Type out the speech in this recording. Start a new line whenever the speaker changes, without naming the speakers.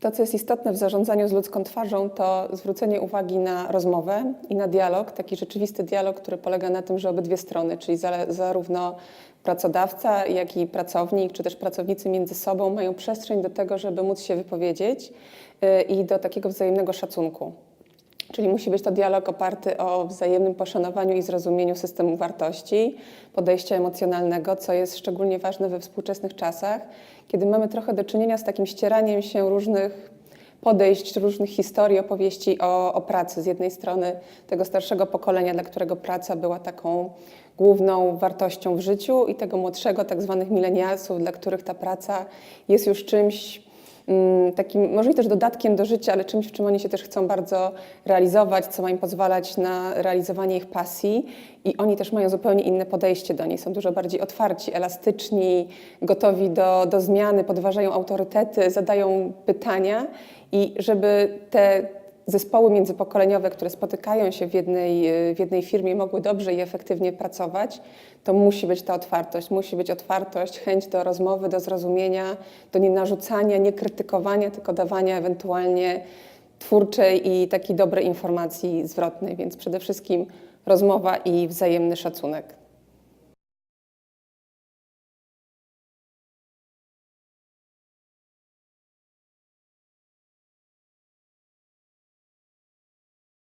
To, co jest istotne w zarządzaniu z ludzką twarzą, to zwrócenie uwagi na rozmowę i na dialog, taki rzeczywisty dialog, który polega na tym, że obydwie strony, czyli za, zarówno pracodawca, jak i pracownik, czy też pracownicy między sobą mają przestrzeń do tego, żeby móc się wypowiedzieć y, i do takiego wzajemnego szacunku. Czyli musi być to dialog oparty o wzajemnym poszanowaniu i zrozumieniu systemu wartości, podejścia emocjonalnego, co jest szczególnie ważne we współczesnych czasach, kiedy mamy trochę do czynienia z takim ścieraniem się różnych podejść, różnych historii, opowieści o, o pracy. Z jednej strony tego starszego pokolenia, dla którego praca była taką główną wartością w życiu, i tego młodszego, tak zwanych milenialsów, dla których ta praca jest już czymś takim, może i też dodatkiem do życia, ale czymś, w czym oni się też chcą bardzo realizować, co ma im pozwalać na realizowanie ich pasji. I oni też mają zupełnie inne podejście do niej. Są dużo bardziej otwarci, elastyczni, gotowi do, do zmiany, podważają autorytety, zadają pytania. I żeby te zespoły międzypokoleniowe, które spotykają się w jednej, w jednej firmie, mogły dobrze i efektywnie pracować, to musi być ta otwartość. Musi być otwartość, chęć do rozmowy, do zrozumienia, do nie narzucania, nie krytykowania, tylko dawania ewentualnie twórczej i takiej dobrej informacji zwrotnej. Więc przede wszystkim rozmowa i wzajemny szacunek.